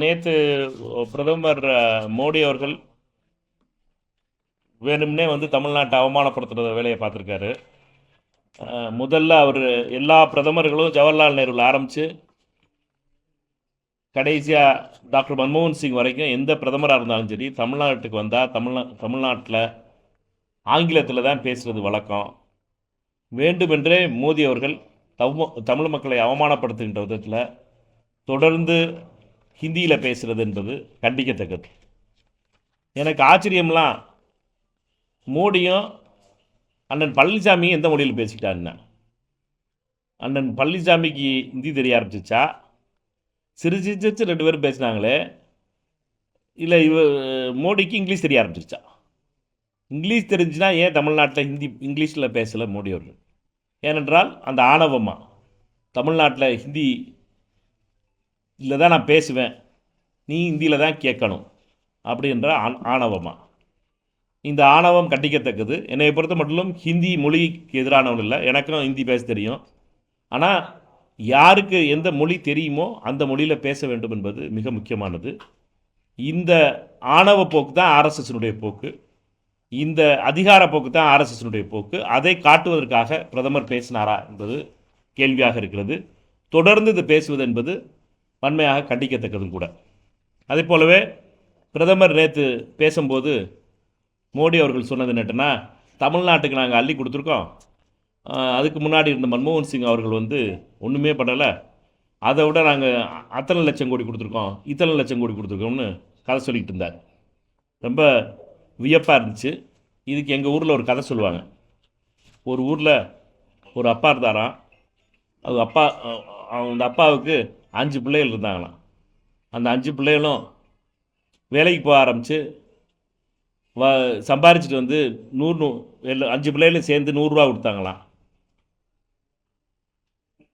நேற்று பிரதமர் மோடி அவர்கள் வேணும்னே வந்து தமிழ்நாட்டை அவமானப்படுத்துகிற வேலையை பார்த்துருக்காரு. முதல்ல அவர் எல்லா பிரதமர்களும் ஜவஹர்லால் நேருவில் ஆரம்பித்து கடைசியாக டாக்டர் மன்மோகன் சிங் வரைக்கும் எந்த பிரதமராக இருந்தாலும் சரி தமிழ்நாட்டுக்கு வந்தால் தமிழ்நா தமிழ்நாட்டில் ஆங்கிலத்தில் தான் பேசுகிறது வழக்கம். வேண்டுமென்றே மோடி அவர்கள் தம்ம தமிழ் மக்களை அவமானப்படுத்துகின்ற விதத்தில் தொடர்ந்து ஹிந்தியில் பேசுகிறது என்பது கண்டிக்கத்தக்கது. எனக்கு ஆச்சரியம்லாம் மோடியும் அண்ணன் பழனிசாமியும் எந்த மொழியில் பேசிக்கிட்டாருன்னா அண்ணன் பழனிசாமிக்கு ஹிந்தி தெரிய ஆரம்பிச்சிச்சா? சிரிச்சு சிரிச்சு ரெண்டு பேரும் பேசினாங்களே. இல்லை இவ மோடிக்கு இங்கிலீஷ் தெரிய ஆரம்பிச்சிருச்சா? இங்கிலீஷ் தெரிஞ்சுன்னா ஏன் தமிழ்நாட்டில் ஹிந்தி இங்கிலீஷில் பேசலை மோடி அவர்கள்? ஏனென்றால் அந்த ஆணவமாக தமிழ்நாட்டில் ஹிந்தி இதில் தான் நான் பேசுவேன். நீ ஹிந்தியில் தான் கேட்கணும். அப்படின்ற ஆண் ஆணவமாக இந்த ஆணவம் கண்டிக்கத்தக்கது. என்னை பொறுத்த மட்டும் ஹிந்தி மொழிக்கு எதிரானவன் இல்லை. எனக்கும் ஹிந்தி பேச தெரியும். ஆனால் யாருக்கு எந்த மொழி தெரியுமோ அந்த மொழியில் பேச வேண்டும் என்பது மிக முக்கியமானது. இந்த ஆணவ போக்கு தான் ஆர்எஸ்எஸ்னுடைய போக்கு. இந்த அதிகார போக்கு தான் ஆர்எஸ்எஸ்னுடைய போக்கு. அதை காட்டுவதற்காக பிரதமர் பேசினாரா என்பது கேள்வியாக இருக்கிறது. தொடர்ந்து இது பேசுவது என்பது வன்மையாக கண்டிக்கத்தக்கதும் கூட. அதே போலவே பிரதமர் நேற்று பேசும்போது மோடி அவர்கள் சொன்னது என்னட்டுன்னா தமிழ்நாட்டுக்கு நாங்கள் அள்ளி கொடுத்துருக்கோம். அதுக்கு முன்னாடி இருந்த மன்மோகன் சிங் அவர்கள் வந்து ஒன்றுமே பண்ணலை. அதை விட நாங்கள் அத்தனை லட்சம் கோடி கொடுத்துருக்கோம். இத்தனை லட்சம் கோடி கொடுத்துருக்கோம்னு கதை சொல்லிக்கிட்டு இருந்தார். ரொம்ப வியப்பாக இருந்துச்சு. இதுக்கு எங்கள் ஊரில் ஒரு கதை சொல்லுவாங்க. ஒரு ஊரில் ஒரு அப்பா இருந்தாராம். அது அப்பா அந்த அப்பாவுக்கு அஞ்சு பிள்ளைகள் இருந்தாங்களாம். அந்த அஞ்சு பிள்ளைகளும் வேலைக்கு போக ஆரம்பித்து வ சம்பாரிச்சிட்டு வந்து நூறு நூ அஞ்சு பிள்ளைகளும் சேர்ந்து நூறுரூவா கொடுத்தாங்களாம்.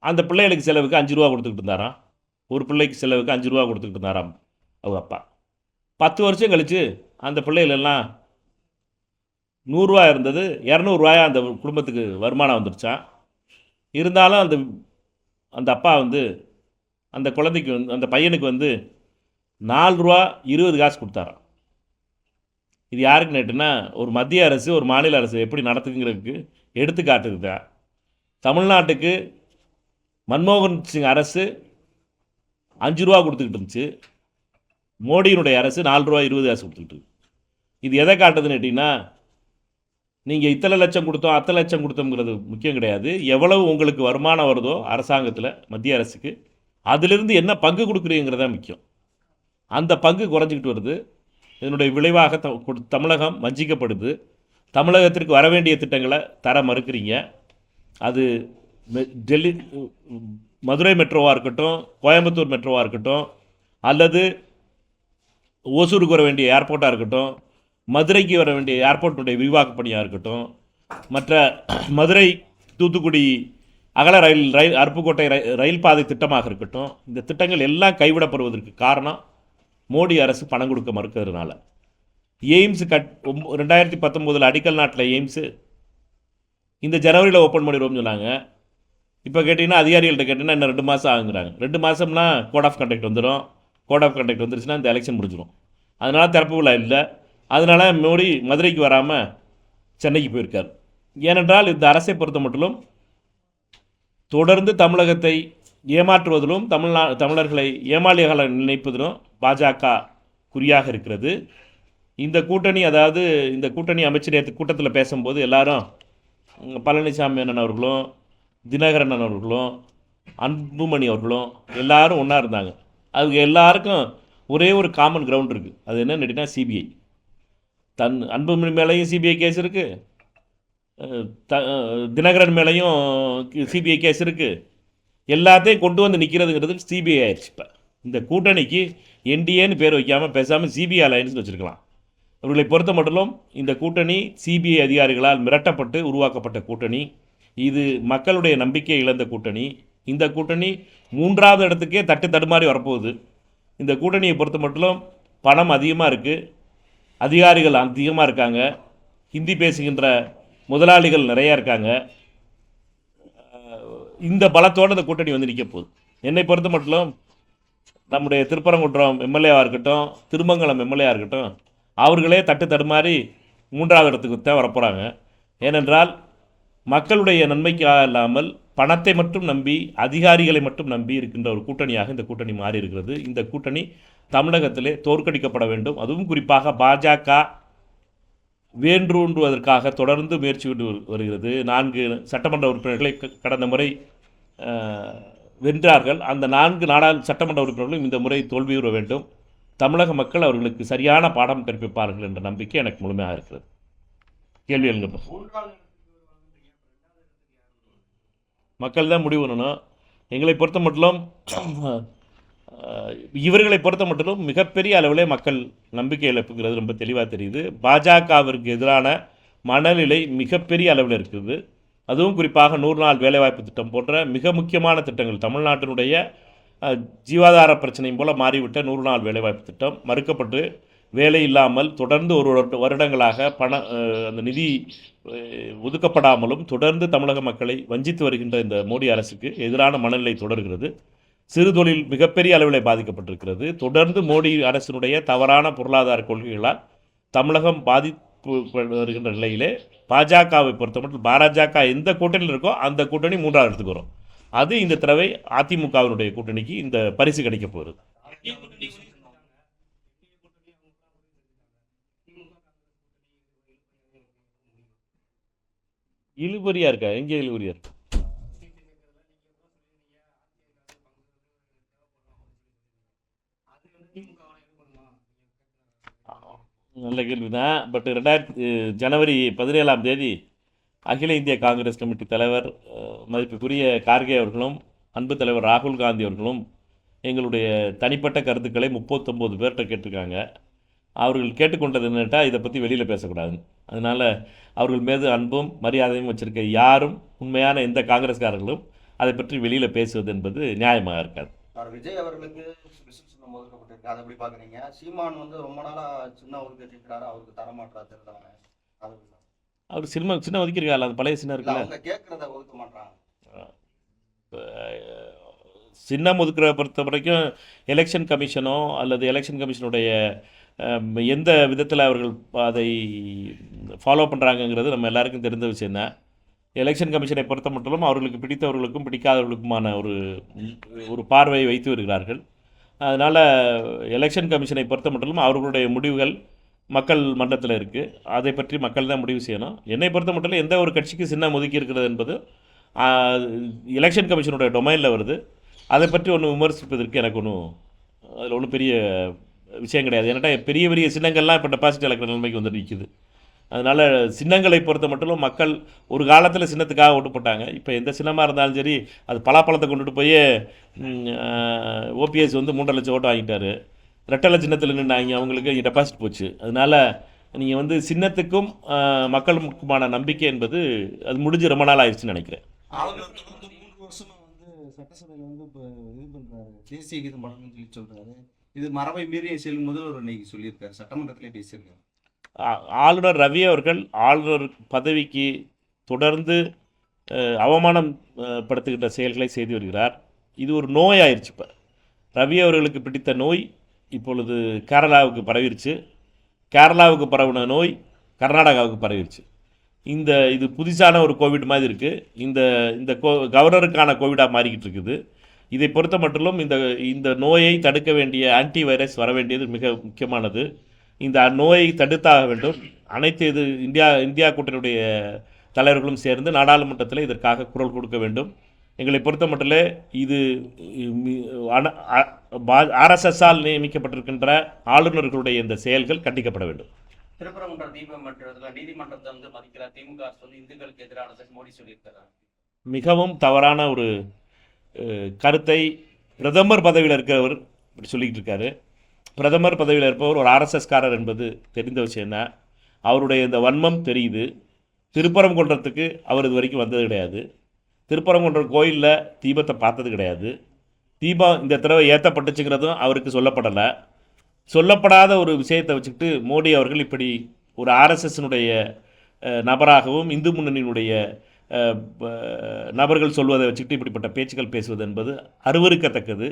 அந்த பிள்ளைகளுக்கு செலவுக்கு அஞ்சு ரூபா கொடுத்துக்கிட்டு இருந்தாராம். ஒரு பிள்ளைக்கு செலவுக்கு அஞ்சு ரூபா கொடுத்துக்கிட்டு இருந்தாராம் அவங்க அப்பா. பத்து வருஷம் கழித்து அந்த பிள்ளைகள் எல்லாம் நூறுரூவா இருந்தது இரநூறுவாயா அந்த குடும்பத்துக்கு வருமானம் வந்துருச்சான் இருந்தாலும் அந்த அந்த அப்பா வந்து அந்த குழந்தைக்கு வந்து அந்த பையனுக்கு வந்து நாலு ரூபா இருபது காசு கொடுத்தாராம். இது யாருக்கு நேட்டுன்னா ஒரு மத்திய அரசு ஒரு மாநில அரசு எப்படி நடத்துங்கிறதுக்கு எடுத்துக்காட்டுக்குதா தமிழ்நாட்டுக்கு மன்மோகன் சிங் அரசு அஞ்சு ரூபா கொடுத்துக்கிட்டு இருந்துச்சு. மோடியினுடைய அரசு நாலு ரூபா இருபது காசு கொடுத்துக்கிட்டு இது எதை காட்டுதுன்னு கேட்டிங்கன்னா நீங்கள் இத்தனை லட்சம் கொடுத்தோம் அத்தனை லட்சம் கொடுத்தோங்கிறது முக்கியம் கிடையாது. எவ்வளவு உங்களுக்கு வருமானம் வருதோ அரசாங்கத்தில் மத்திய அரசுக்கு அதிலிருந்து என்ன பங்கு கொடுக்குறீங்கிறது தான் முக்கியம். அந்த பங்கு குறைஞ்சிக்கிட்டு வருது. இதனுடைய விளைவாக த கொடு- தமிழகம் வஞ்சிக்கப்படுது. தமிழகத்திற்கு வர வேண்டிய திட்டங்களை தர மறுக்கிறீங்க. அது டெல்லி மதுரை மெட்ரோவாக இருக்கட்டும் கோயம்புத்தூர் மெட்ரோவாக இருக்கட்டும் அல்லது ஓசூருக்கு வர வேண்டிய ஏர்போர்ட்டாக இருக்கட்டும் மதுரைக்கு வர வேண்டிய ஏர்போர்ட்டுடைய விரிவாக்க பணியாக இருக்கட்டும் மற்ற மதுரை தூத்துக்குடி அகல ரயில் ரயில் அருப்புக்கோட்டை ரயில் பாதை திட்டமாக இருக்கட்டும் இந்த திட்டங்கள் எல்லாம் கைவிடப்படுவதற்கு காரணம் மோடி அரசு பணம் கொடுக்க மறுக்கிறதுனால. எய்ம்ஸ் கட் ரெண்டாயிரத்தி பத்தொம்போதில் அடிக்கல் நாட்டில் எய்ம்ஸு இந்த ஜனவரியில் ஓப்பன் பண்ணிடுவோம்னு சொன்னாங்க. இப்போ கேட்டிங்கன்னா அதிகாரிகள்கிட்ட கேட்டிங்கன்னா இன்னும் ரெண்டு மாதம் ஆகுங்கிறாங்க. ரெண்டு மாதம்னா கோட் ஆஃப் கண்டக்ட் வந்துடும் கோட் ஆஃப் கண்டக்ட் வந்துருச்சுன்னா இந்த எலெக்ஷன் முடிஞ்சிடும் அதனால திறப்பு விழா இல்லை. அதனால மோடி மதுரைக்கு வராமல் சென்னைக்கு போயிருக்கார். ஏனென்றால் இந்த அரசை பொறுத்த மட்டிலும் தொடர்ந்து தமிழகத்தை ஏமாற்றுவதிலும் தமிழ்நா தமிழர்களை ஏமாளிகளை நினைப்பதிலும் பாஜக குறியாக இருக்கிறது. இந்த கூட்டணி அதாவது இந்த கூட்டணி அமைச்சர் நேற்று கூட்டத்தில் பேசும்போது எல்லாரும் பழனிசாமி அண்ணன் அவர்களும் தினகரன் அவர்களும் அன்புமணி அவர்களும் எல்லாரும் ஒன்றா இருந்தாங்க. அவங்க எல்லாருக்கும் ஒரே ஒரு காமன் கிரவுண்ட் இருக்குது அது என்னன்னு கேட்டிங்கன்னா சிபிஐ தன் அன்புமணி மேலேயும் சிபிஐ கேஸ் இருக்குது த தினகரன் மேலேயும் சிபிஐ கேஸ் இருக்குது எல்லாத்தையும் கொண்டு வந்து நிற்கிறதுங்கிறது சிபிஐ ஆயிடுச்சு இப்போ. இந்த கூட்டணிக்கு என்டிஏன்னு பேர் வைக்காமல் பேசாமல் சிபிஐ அலையன்ஸ் வச்சுருக்கலாம். அவர்களை பொறுத்த மட்டும் இந்த கூட்டணி சிபிஐ அதிகாரிகளால் மிரட்டப்பட்டு உருவாக்கப்பட்ட கூட்டணி. இது மக்களுடைய நம்பிக்கை இழந்த கூட்டணி. இந்த கூட்டணி மூன்றாவது இடத்துக்கே தட்டு தடுமாறி வரப்போகுது. இந்த கூட்டணியை பொறுத்த மட்டும் பணம் அதிகமாக இருக்குது அதிகாரிகள் அதிகமாக இருக்காங்க. ஹிந்தி பேசுகின்ற முதலாளிகள் நிறையா இருக்காங்க. இந்த பலத்தோடு இந்த கூட்டணி வந்து நிற்க போகுது. என்னை பொறுத்த மட்டும் நம்முடைய திருப்பரங்குன்றம் எம்எல்ஏவாக இருக்கட்டும் திருமங்கலம் எம்எல்ஏவாக இருக்கட்டும் அவர்களே தட்டு தடுமாறி மூன்றாவது இடத்துக்கு தான் வரப்போகிறாங்க ஏனென்றால் மக்களுடைய நன்மைக்காக இல்லாமல் பணத்தை மட்டும் நம்பி அதிகாரிகளை மட்டும் நம்பி இருக்கின்ற ஒரு கூட்டணியாக இந்த கூட்டணி மாறி இருக்கிறது. இந்த கூட்டணி தமிழகத்திலே தோற்கடிக்கப்பட வேண்டும். அதுவும் குறிப்பாக பாஜக வேன்றூன்றுவதற்காக தொடர்ந்து முயற்சி வருகிறது. நான்கு சட்டமன்ற உறுப்பினர்களை க- கடந்த முறை வென்றார்கள். அந்த நான்கு நாடாளு சட்டமன்ற உறுப்பினர்களும் இந்த முறை தோல்வியுற வேண்டும். தமிழக மக்கள் அவர்களுக்கு சரியான பாடம் கற்பிப்பார்கள் என்ற நம்பிக்கை எனக்கு முழுமையாக இருக்கிறது. கேள்வி எழுங்க மக்கள் தான் முடிவு பண்ணணும். எங்களை பொறுத்த மட்டும் இவர்களை பொறுத்த மட்டும் மிகப்பெரிய அளவிலே மக்கள் நம்பிக்கை இழப்புங்கிறது ரொம்ப தெளிவாக தெரியுது. பாஜகவிற்கு எதிரான மனநிலை மிகப்பெரிய அளவில் இருக்குது. அதுவும் குறிப்பாக நூறு நாள் வேலைவாய்ப்பு திட்டம் போன்ற மிக முக்கியமான திட்டங்கள். தமிழ்நாட்டினுடைய ஜீவாதார பிரச்சனை போல மாறிவிட்ட நூறு நாள் வேலைவாய்ப்பு திட்டம் மறுக்கப்பட்டு வேலை இல்லாமல் தொடர்ந்து ஒரு வருடங்களாக பண அந்த நிதி ஒதுக்கப்படாமலும் தொடர்ந்து தமிழக மக்களை வஞ்சித்து வருகின்ற இந்த மோடி அரசுக்கு எதிரான மனநிலை தொடர்கிறது. சிறு தொழில் மிகப்பெரிய அளவில் பாதிக்கப்பட்டிருக்கிறது. தொடர்ந்து மோடி அரசினுடைய தவறான பொருளாதார கொள்கைகளால் தமிழகம் பாதிப்பு வருகின்ற நிலையிலே பாஜகவை பொறுத்தமட்டில் பாஜக எந்த கூட்டணியில் இருக்கோ அந்த கூட்டணி மூன்றாவது இடத்துக்கு வரும். அது இந்த தடவை அதிமுகவினுடைய கூட்டணிக்கு இந்த பரிசு கிடைக்க போகிறது இழுபறியா இருக்கா? எங்கே இழுபறியா இருக்கா? நல்ல கேள்வி தான் பட் ரெண்டாயிரத்தி ஜனவரி பதினேழாம் தேதி அகில இந்திய காங்கிரஸ் கமிட்டி தலைவர் மதிப்புக்குரிய கார்கே அவர்களும் அன்பு தலைவர் ராகுல் காந்தி அவர்களும் எங்களுடைய தனிப்பட்ட கருத்துக்களை முப்பத்தொம்போது பேர்கிட்ட கேட்டிருக்காங்க. அவர்கள் கேட்டுக்கொண்டது என்னட்டா இதை பற்றி வெளியில் பேசக்கூடாது. அதனால் அவர்கள் மீது அன்பும் மரியாதையும் வச்சுருக்க யாரும் உண்மையான எந்த காங்கிரஸ்காரர்களும் அதை பற்றி வெளியில் பேசுவது என்பது நியாயமாக இருக்காது. விஜய் அவர்களுக்கு சின்னம் ஒதுக்கப்பட்டிருக்கு அதை எப்படி பாக்குறீங்க? சீமான் வந்து ரொம்ப நாளா சின்ன ஒதுக்கிட்டு இருக்கிறாரு அவருக்கு தரமாட்டா தெரிஞ்சவங்க அது? அவர் சினிமா சின்ன ஒதுக்கியிருக்காரு அது பழைய சின்ன இருக்குல்ல? அவங்க கேட்கறத ஒதுக்க மாட்டாங்க சின்னம் ஒதுக்குற பொறுத்த வரைக்கும் எலெக்ஷன் கமிஷனோ அல்லது எலெக்ஷன் கமிஷனுடைய எந்த விதத்தில் அவர்கள் அதை ஃபாலோ பண்ணுறாங்கங்கிறது நம்ம எல்லாருக்கும் தெரிந்த விஷயம்தான் எலெக்ஷன் கமிஷனை பொறுத்த மட்டும் அவர்களுக்கு பிடித்தவர்களுக்கும் பிடிக்காதவர்களுக்குமான ஒரு ஒரு பார்வையை வைத்து வருகிறார்கள். அதனால் எலெக்ஷன் கமிஷனை பொறுத்த மட்டும் அவர்களுடைய முடிவுகள் மக்கள் மன்றத்தில் இருக்குது அதை பற்றி மக்கள் தான் முடிவு செய்யணும். என்னை பொறுத்த மட்டும் எந்த ஒரு கட்சிக்கு சின்னம் ஒதுக்கி இருக்கிறது என்பது எலெக்ஷன் கமிஷனுடைய டொமைனில் வருது. அதை பற்றி ஒன்று விமர்சிப்பதற்கு எனக்கு ஒன்றும் அதில் ஒன்றும் பெரிய விஷயம் கிடையாது. ஏன்னாட்டா பெரிய பெரிய சின்னங்கள்லாம் இப்போ டெபாசிட் இழக்கிற நிலைமைக்கு வந்து நிற்கிது அதனால் சின்னங்களை பொறுத்த மட்டும் மக்கள் ஒரு காலத்தில் சின்னத்துக்காக ஓட்டு போட்டாங்க. இப்போ எந்த சின்னமாக இருந்தாலும் சரி அது பலாப்பழத்தை கொண்டுட்டு போய் ஓபிஎஸ் வந்து மூன்றரை லட்சம் ஓட்டு வாங்கிட்டார். ரெட்டலை சின்னத்தில் நின்னாங்க அவங்களுக்கு டெபாசிட் போச்சு. அதனால் நீங்கள் வந்து சின்னத்துக்கும் மக்களுக்குமான நம்பிக்கை என்பது அது முடிஞ்சு ரொம்ப நாள் ஆயிடுச்சுன்னு நினைக்கிறேன். வந்து வந்து சட்டசபையில் வந்து இப்போ இது பண்றாரு. தேசிய கீதம் சொல்லி சொல்கிறாரு இது மரபை மீறிய என்பது ஒரு இன்னைக்கு சொல்லியிருக்காரு. சட்டமன்றத்திலே பேசியிருக்காரு. ஆளுநர் ரவி அவர்கள் ஆளுநர் பதவிக்கு தொடர்ந்து அவமானம் படுத்துகின்ற செயல்களை செய்து வருகிறார். இது ஒரு நோய் ஆயிடுச்சு இப்போ. ரவி அவர்களுக்கு பிடித்த நோய் இப்பொழுது கேரளாவுக்கு பரவிருச்சு. கேரளாவுக்கு பரவின நோய் கர்நாடகாவுக்கு பரவிருச்சு. இந்த இது புதுசான ஒரு கோவிட் மாதிரி இருக்குது இந்த இந்த கோ கவர்னருக்கான கோவிடாக மாறிக்கிட்டு இருக்குது. இதை பொறுத்த மட்டிலும் இந்த இந்த நோயை தடுக்க வேண்டிய ஆன்டி வைரஸ் வர வேண்டியது மிக முக்கியமானது. இந்த நோயை தடுத்தாக வேண்டும். அனைத்து இது இந்தியா இந்தியா கூட்டணியுடைய தலைவர்களும் சேர்ந்து நாடாளுமன்றத்தில் இதற்காக குரல் கொடுக்க வேண்டும். எங்களை பொறுத்த மட்டிலே இது ஆர்எஸ்எஸ்ஸால் நியமிக்கப்பட்டிருக்கின்ற ஆளுநர்களுடைய இந்த செயல்கள் கண்டிக்கப்பட வேண்டும். திருப்பரங்குன்றம் நீதிமன்றத்தில் நீதிமன்றத்தை வந்து மதிக்கிற திமுக அரசு வந்து இந்துக்களுக்கு எதிரானது மோடி சொல்லியிருக்கிறார். மிகவும் தவறான ஒரு கருத்தை பிரதமர் பதவியில் இருக்கிறவர் இப்படி சொல்லிக்கிட்டு இருக்காரு. பிரதமர் பதவியில் இருப்பவர் ஒரு ஆர்எஸ்எஸ்காரர் என்பது தெரிந்த விஷயம்தான் அவருடைய இந்த வன்மம் தெரியுது. திருப்பரங்குன்றத்துக்கு அவர் இது வரைக்கும் வந்தது கிடையாது. திருப்பரங்குன்றம் கோயிலில் தீபத்தை பார்த்தது கிடையாது. தீபம் இந்த தடவை ஏற்றப்பட்டுச்சுங்கிறதும் அவருக்கு சொல்லப்படலை. சொல்லப்படாத ஒரு விஷயத்தை வச்சுக்கிட்டு மோடி அவர்கள் இப்படி ஒரு ஆர்எஸ்எஸ்னுடைய நபராகவும் இந்து முன்னணியினுடைய நபர்கள் சொல்வதை வச்சுக்கிட்டு இப்படிப்பட்ட பேச்சுக்கள் பேசுவது என்பது அருவருக்கத்தக்கது.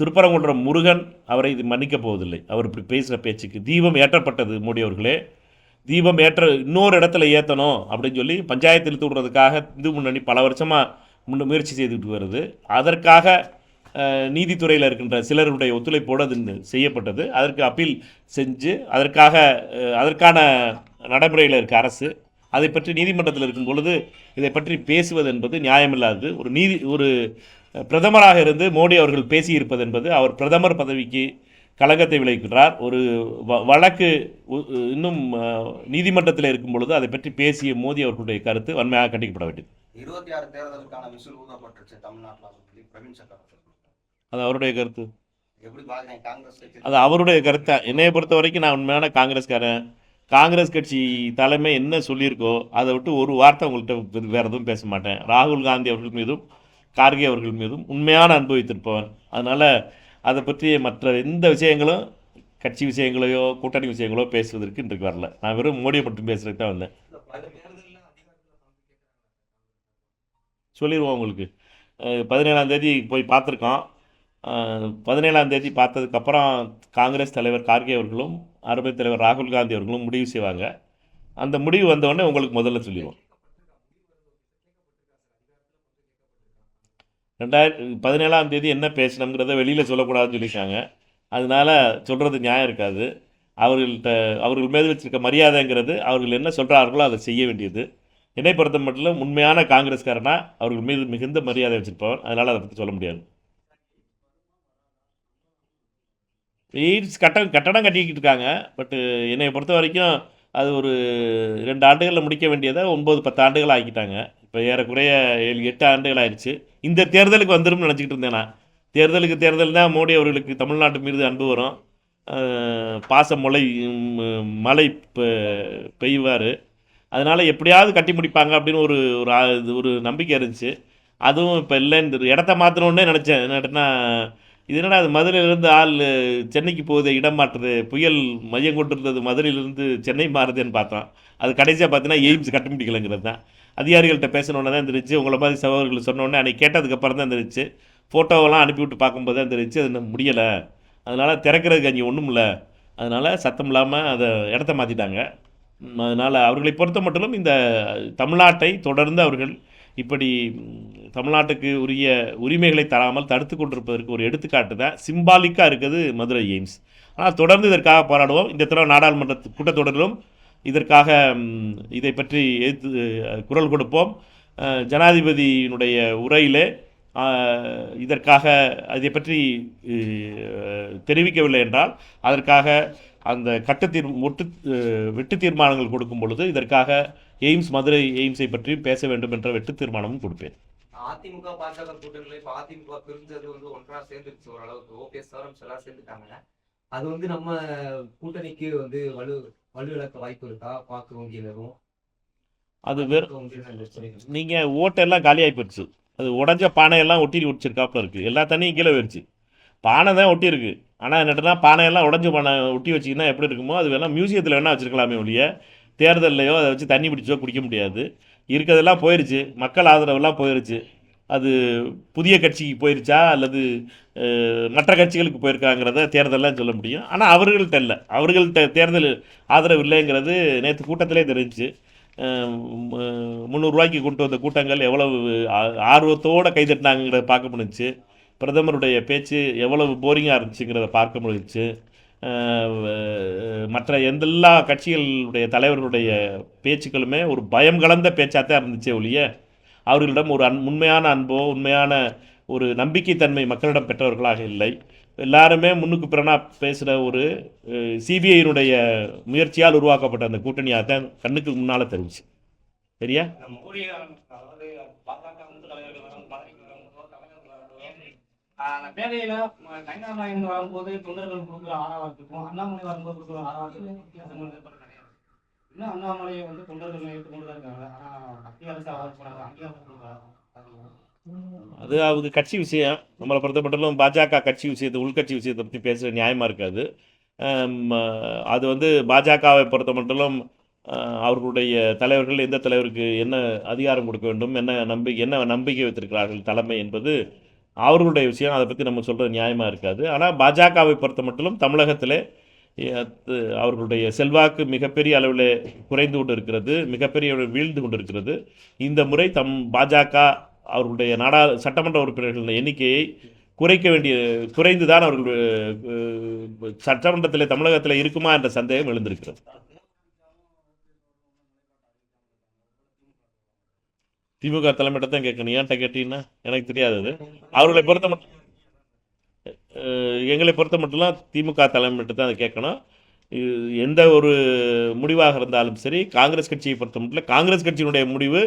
திருப்பரங்குன்றம் முருகன் அவரை இது மன்னிக்கப் போவதில்லை. அவர் இப்படி பேசுகிற பேச்சுக்கு தீபம் ஏற்றப்பட்டது மோடி அவர்களே. தீபம் ஏற்ற இன்னொரு இடத்துல ஏற்றணும் அப்படின்னு சொல்லி பஞ்சாயத்து இழுத்து விடுறதுக்காக இந்து முன்னணி பல வருஷமாக முன்ன முயற்சி செய்துட்டு வருது. அதற்காக நீதித்துறையில் இருக்கின்ற சிலருடைய ஒத்துழைப்போடு அது செய்யப்பட்டது. அதற்கு அப்பீல் செஞ்சு அதற்காக அதற்கான நடைமுறையில் இருக்க அரசு அதை பற்றி நீதிமன்றத்தில் இருக்கும் பொழுது இதை பற்றி பேசுவது என்பது நியாயமில்லாதது. ஒரு நீதி ஒரு பிரதமராக இருந்து மோடி அவர்கள் பேசியிருப்பது என்பது அவர் பிரதமர் பதவிக்கு கலங்கத்தை விளைவிக்கிறார். ஒரு வ வழக்கு இன்னும் நீதிமன்றத்தில் இருக்கும் பொழுது அதை பற்றி பேசிய மோடி அவர்களுடைய கருத்து வன்மையாக கண்டிக்கப்பட வேண்டியது. இருபத்தி ஆறு தேர்தலுக்கான விசில் ஊதப்பட்டுருச்சு தமிழ்நாட்டில் பிரவீன் சக்கரவர்த்தி. அது அவருடைய கருத்து. அது அவருடைய கருத்தை. என்னைய பொறுத்த வரைக்கும் நான் உண்மையான காங்கிரஸ்காரன். காங்கிரஸ் கட்சி தலைமை என்ன சொல்லியிருக்கோ அதை விட்டு ஒரு வார்த்தை உங்கள்கிட்ட வேறு எதுவும் பேச மாட்டேன். ராகுல் காந்தி அவர்கள் மீதும் கார்கே அவர்கள் மீதும் உண்மையான அன்பு அதனால் அதை பற்றி மற்ற எந்த விஷயங்களும் கட்சி விஷயங்களையோ கூட்டணி விஷயங்களோ பேசுவதற்கு இன்றைக்கு வரல. நான் வெறும் மோடியை மட்டும் பேசுறதுக்கு தான் வந்தேன். சொல்லிடுவோம் உங்களுக்கு. பதினேழாம் தேதி போய் பார்த்துருக்கோம். பதினேழாம் தேதி பார்த்ததுக்கப்புறம் காங்கிரஸ் தலைவர் கார்கே அவர்களும் அருமை தலைவர் ராகுல் காந்தி அவர்களும் முடிவு செய்வாங்க. அந்த முடிவு வந்தவுடனே உங்களுக்கு முதல்ல சொல்லிடுவோம். ரெண்டாயிரத்தி பதினேழாம் தேதி என்ன பேசணுங்கிறத வெளியில் சொல்லக்கூடாதுன்னு சொல்லியிருக்காங்க. அதனால சொல்கிறது நியாயம் இருக்காது. அவர்கள்ட்ட அவர்கள் மீது வச்சிருக்க மரியாதைங்கிறது அவர்கள் என்ன சொல்கிறார்களோ அதை செய்ய வேண்டியது. என்னை பொறுத்த மட்டும் உண்மையான காங்கிரஸ்காரனா அவர்கள் மீது மிகுந்த மரியாதை வச்சிருப்பவன் அதனால் அதை பற்றி சொல்ல முடியாது. எய்ட்ஸ் கட்டம் கட்டடம் கட்டிக்கிட்டு இருக்காங்க. பட்டு என்னை பொறுத்த வரைக்கும் அது ஒரு ரெண்டு ஆண்டுகளில் முடிக்க வேண்டியதை ஒம்பது பத்து ஆண்டுகள் ஆக்கிட்டாங்க. இப்போ ஏறக்குறைய ஏழு எட்டு ஆண்டுகள் ஆயிடுச்சு. இந்த தேர்தலுக்கு வந்துடும் நினச்சிக்கிட்டு இருந்தேன் நான். தேர்தலுக்கு தேர்தல் தான் மோடி அவர்களுக்கு தமிழ்நாட்டு மீது அன்பு வரும். பாச மழை மழை பெ- பெய்வார். அதனால் எப்படியாவது கட்டி முடிப்பாங்க அப்படின்னு ஒரு ஒரு இது ஒரு நம்பிக்கை இருந்துச்சு. அதுவும் இப்போ இல்லை இந்த இடத்த மாற்றணுன்னே நினச்சேன். என்னட்டுனா இது என்னடா அது மதுரையிலேருந்து ஆள் சென்னைக்கு போகுது இடம் மாற்றுது புயல் மையம் கொண்டிருந்தது மதுரையிலேருந்து சென்னை மாறுதுன்னு பார்த்தோம். அது கடைசியாக பார்த்தீங்கன்னா எய்ம்ஸ் கட்ட முடிக்கலைங்கிறது தான். அதிகாரிகள்கிட்ட பேசணுன்னு தான் இருந்துச்சு உங்களை மாதிரி சகோதரர்கள் சொன்னோன்னே அன்றைக்கி கேட்டதுக்கப்புறம் தான் தெரிஞ்சு ஃபோட்டோவெல்லாம் அனுப்பிவிட்டு பார்க்கும்போது தான் இருந்துச்சு அது இன்னும் முடியலை. அதனால் திறக்கிறதுக்கு அங்கே ஒன்றும் இல்லை அதனால் சத்தம் இல்லாமல் அதை இடத்த மாற்றிட்டாங்க அதனால் அவர்களை பொறுத்த மட்டும் இந்த தமிழ்நாட்டை தொடர்ந்து அவர்கள் இப்படி தமிழ்நாட்டுக்கு உரிய உரிமைகளை தராமல் தடுத்து கொண்டிருப்பதற்கு ஒரு எடுத்துக்காட்டு தான் சிம்பாலிக்காக இருக்குது மதுரை எய்ம்ஸ். ஆனால் தொடர்ந்து இதற்காக போராடுவோம். இந்த தடவை நாடாளுமன்ற கூட்டத்தொடரிலும் இதற்காக இதை பற்றி எதிர்த்து குரல் கொடுப்போம். ஜனாதிபதியினுடைய உரையிலே இதற்காக அதை பற்றி தெரிவிக்கவில்லை என்றால் அதற்காக அந்த கட்டத்தீர் தீர் ஒட்டு வெட்டு தீர்மானங்கள் கொடுக்கும் பொழுது இதற்காக எய்ம்ஸ் மதுரை எய்ம்ஸை பற்றியும் பேச வேண்டும் என்ற வெட்டு தீர்மானமும் கொடுப்பேன். அதிமுக பாஜக கூட்டணியில அதிமுக பிரிஞ்சது வந்து ஒன்றா சேர்ந்துருச்சு ஓரளவுக்கு. ஓபிஎஸ் தவிர எல்லாம் சேர்ந்துட்டாங்க அது வந்து நம்ம கூட்டணிக்கு வந்து வலு வலுவிழக்க வாய்ப்பு இருக்கா? வாக்கு வங்கியினரும் அது வெறும். நீங்கள் ஓட்டெல்லாம் காலியாகி போயிடுச்சு. அது உடஞ்ச பானையெல்லாம் ஒட்டி ஒட்டிச்சிருக்காப்புல இருக்குது எல்லா தண்ணியும் கீழே போயிடுச்சு பானை தான் ஒட்டியிருக்கு ஆனால் என்னட்டுனா பானையெல்லாம் உடஞ்ச பானை ஒட்டி வச்சிங்கன்னா எப்படி இருக்குமோ அது வேணால் மியூசியத்தில் வேணால் வச்சுருக்கலாமே ஒழிய தேர்தல்லையோ அதை வச்சு தண்ணி பிடிச்சோ குடிக்க முடியாது. இருக்கிறதெல்லாம் போயிருச்சு. மக்கள் ஆதரவெல்லாம் போயிருச்சு. அது புதிய கட்சிக்கு போயிருச்சா அல்லது மற்ற கட்சிகளுக்கு போயிருக்காங்கிறத தேர்தலில் சொல்ல முடியும். ஆனால் அவர்கள்ட்ட இல்லை. அவர்கள்ட்ட தேர்தல் ஆதரவு இல்லைங்கிறது நேற்று கூட்டத்திலே தெரிஞ்சுச்சு. முந்நூறுரூவாய்க்கு கொண்டு வந்த கூட்டங்கள் எவ்வளவு ஆர்வத்தோடு ஆர்வத்தோட கைதட்டினாங்கிறத பார்க்க முடிஞ்சு பிரதமருடைய பேச்சு எவ்வளவு போரிங்காக இருந்துச்சுங்கிறத பார்க்க முடிஞ்சு மற்ற எந்தெல்லா கட்சிகளுடைய தலைவர்களுடைய பேச்சுக்களுமே ஒரு பயம் கலந்த பேச்சாத்தான் இருந்துச்சே ஒழிய அவர்களிடம் ஒரு அன் உண்மையான அன்போ உண்மையான ஒரு நம்பிக்கைத்தன்மை மக்களிடம் பெற்றவர்களாக இல்லை. எல்லாருமே முன்னுக்கு பிறனா பேசுகிற ஒரு சிபிஐயினுடைய முயற்சியால் உருவாக்கப்பட்ட அந்த கூட்டணியாக தான் கண்ணுக்கு முன்னால் தெரிஞ்சு. சரியா? வரும்போது, மேடையில வரும்போது தொண்டர்கள் கொடுக்குற ஆறாவதுக்கும் அண்ணாமலை வரும்போது கொடுக்குற இன்னும் அண்ணாமலையை வந்து தொண்டர்கள் ஏற்றுக்கொண்டு தான் இருக்காங்க. ஆனா மத்திய அரசு அவாய்ட் பண்ணாங்க அங்கீகாரம் கொடுக்குறாங்க அது அவங்க கட்சி விஷயம். நம்மளை பொறுத்த மட்டும் பாஜக கட்சி விஷயத்தை உள்கட்சி விஷயத்தை பற்றி பேசுகிற நியாயமாக இருக்காது. அது வந்து பாஜகவை பொறுத்த மட்டும் அவர்களுடைய தலைவர்கள் எந்த தலைவருக்கு என்ன அதிகாரம் கொடுக்க வேண்டும் என்ன நம்பிக்கை என்ன நம்பிக்கை வைத்திருக்கிறார்கள் தலைமை என்பது அவர்களுடைய விஷயம். அதை பற்றி நம்ம சொல்கிறது நியாயமாக இருக்காது. ஆனால் பாஜகவை பொறுத்த மட்டும் தமிழகத்திலே அவர்களுடைய செல்வாக்கு மிகப்பெரிய அளவில் குறைந்து கொண்டு இருக்கிறது மிகப்பெரிய அளவில் வீழ்ந்து கொண்டு இருக்கிறது இந்த முறை தம் பாஜக அவர்களுடைய நாடா சட்டமன்ற உறுப்பினர்களின் எண்ணிக்கையை குறைக்க வேண்டிய குறைந்து தான் அவர்கள் சட்டமன்றத்தில் தமிழகத்தில் இருக்குமா என்ற சந்தேகம் எழுந்திருக்கிறது. திமுக தலைமையிட்ட தான் கேட்கணும். ஏன்ட்ட கேட்டீங்கன்னா எனக்கு தெரியாது அவர்களை பொறுத்த மட்டும் எங்களை பொறுத்த மட்டும்லாம் திமுக தலைமையிட்ட தான் அதை கேட்கணும் எந்த ஒரு முடிவாக இருந்தாலும் சரி காங்கிரஸ் கட்சியை பொறுத்த மட்டும் காங்கிரஸ் கட்சியினுடைய முடிவு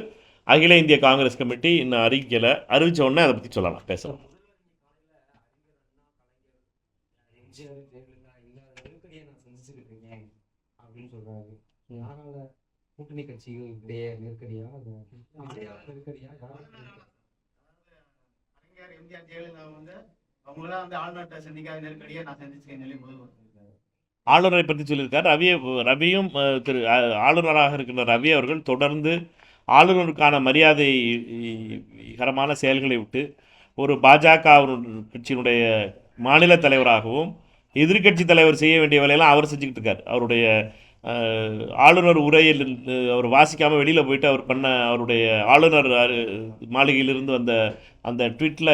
அகில இந்திய காங்கிரஸ் கமிட்டி இன்னும் அறிவிக்கலை அறிவித்த உடனே அதை பற்றி சொல்லலாம் பேசலாம் கூட்டணி கட்சிகள் இடையே நெருக்கடியா நெருக்கடியா யாரால ஜெயலலிதா வந்து வந்து ஆளுநர்கிட்ட சந்திக்காத நெருக்கடியை நான் சந்திச்சுக்கேன் சொல்லி முதல்வர் ஆளுநரை பற்றி சொல்லியிருக்கார். ரவி ரவியும் திரு ஆளுநராக இருக்கின்ற ரவி அவர்கள் தொடர்ந்து ஆளுநருக்கான மரியாதை கரமான செயல்களை விட்டு ஒரு பாஜக கட்சியினுடைய மாநில தலைவராகவும் எதிர்க்கட்சி தலைவர் செய்ய வேண்டிய வேலையெல்லாம் அவர் செஞ்சுக்கிட்டு இருக்கார். அவருடைய ஆளுநர் உரையில் இருந்து அவர் வாசிக்காமல் வெளியில் போயிட்டு அவர் பண்ண அவருடைய ஆளுநர் மாளிகையிலிருந்து வந்த அந்த ட்வீட்டில்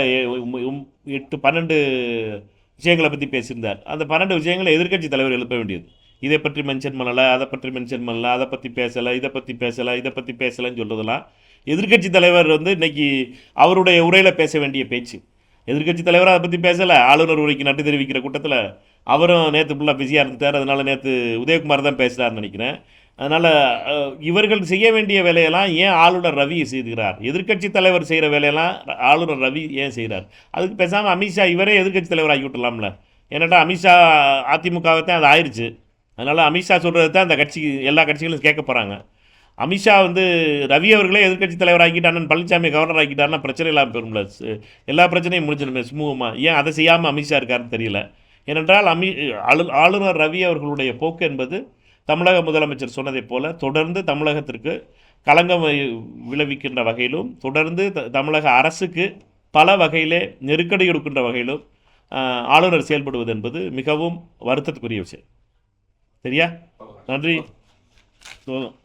எட்டு பன்னெண்டு விஷயங்களை பற்றி பேசியிருந்தார். அந்த பன்னெண்டு விஷயங்களை எதிர்க்கட்சி தலைவர் எழுப்ப வேண்டியது. இதை பற்றி மென்ஷன் பண்ணலை அதை பற்றி மென்ஷன் பண்ணலை அதை பற்றி பேசலை இதை பற்றி பேசலை இதை பற்றி பேசலைன்னு சொல்கிறதெல்லாம் எதிர்க்கட்சி தலைவர் வந்து இன்றைக்கி அவருடைய உரையில் பேச வேண்டிய பேச்சு. எதிர்க்கட்சி தலைவர் அதை பற்றி பேசலை. ஆளுநர் உரைக்கு நன்றி தெரிவிக்கிற கூட்டத்தில் அவரும் நேற்று ஃபுல்லாக பிஸியாக இருந்துட்டார். அதனால் நேற்று உதயகுமார் தான் பேசுகிறார்னு நினைக்கிறேன். அதனால் இவர்கள் செய்ய வேண்டிய வேலையெல்லாம் ஏன் ஆளுநர் ரவி செய்கிறார் எதிர்க்கட்சி தலைவர் செய்கிற வேலையெல்லாம் ஆளுநர் ரவி ஏன் செய்கிறார் அதுக்கு பேசாமல் அமித்ஷா இவரே எதிர்க்கட்சி தலைவர் ஆக்கி விட்டலாம்ல ஏன்னாட்டா அமித்ஷா அதிமுகவை தான் அது ஆயிடுச்சு அதனால் அமித்ஷா சொல்கிறது தான் அந்த கட்சி எல்லா கட்சிகளும் கேட்க போகிறாங்க அமித்ஷா வந்து ரவி அவர்களே எதிர்கட்சி தலைவர் ஆக்கிட்டு பழனிசாமி கவர்னர் ஆக்கிட்டாருன்னா பிரச்சனை இல்லாமல் பெறும்ல எல்லா பிரச்சனையும் முடிஞ்சிடுமே சுமூகமாக ஏன் அதை செய்யாமல் அமித்ஷா இருக்காருன்னு தெரியல. ஏனென்றால் அமி ஆளு ஆளுநர் ரவி அவர்களுடைய போக்கு என்பது தமிழக முதலமைச்சர் சொன்னதைப் போல தொடர்ந்து தமிழகத்திற்கு களங்கம் விளைவிக்கின்ற வகையிலும் தொடர்ந்து த- தமிழக அரசுக்கு பல வகையிலே நெருக்கடி கொடுக்கின்ற வகையிலும் ஆளுநர் செயல்படுவது என்பது மிகவும் வருத்தத்துக்குரிய விஷயம். சரியா? நன்றி. போதும்.